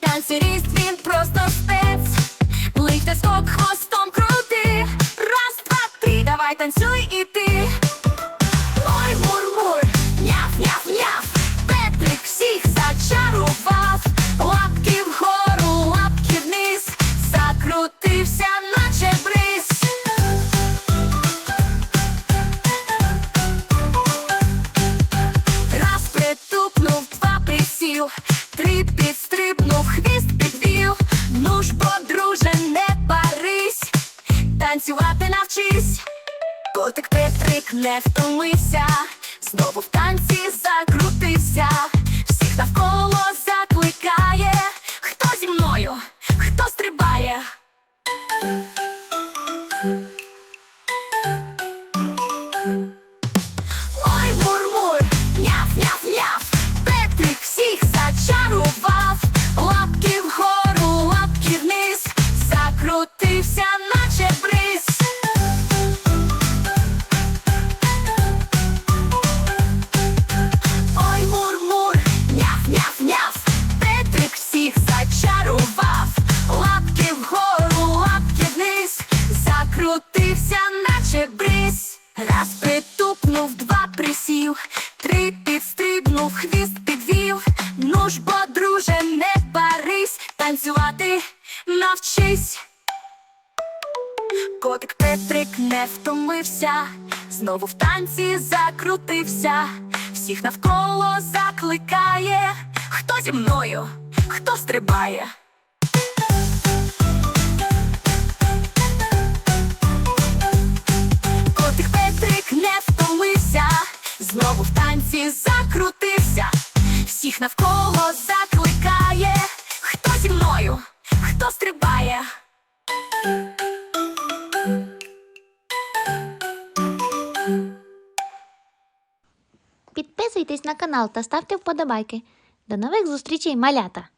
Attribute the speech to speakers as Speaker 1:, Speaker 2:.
Speaker 1: Танцюрист він просто спец. Лийте скок хвостом крути. Раз, два, три, давай танцюй і ти. Присів, три підстрибнув, хвіст підвів. Ну ж, подруже, не парись, танцювати навчись. Котик Петрик не втомився, знову в танці закрутився, всіх навколо закликає. Хто зі мною, хто стрибає? Закрутився, наче бриз. Ой, мур-мур, няв-няв-няв, Петрик всіх зачарував, лапки вгору, лапки вниз, закрутився, наче бриз. Раз притупнув, два присів, три підстрибнув, хвіст підвів. Ну ж, бо, друже, не парись, танцювати навчись. Котик Петрик не втомився, знову в танці закрутився, всіх навколо закликає, хто зі мною, хто стрибає. Котик Петрик не втомився, знову в танці закрутився, всіх навколо закликає, хто зі мною, хто стрибає.
Speaker 2: Підписуйтесь на канал та ставте вподобайки. До нових зустрічей, малята!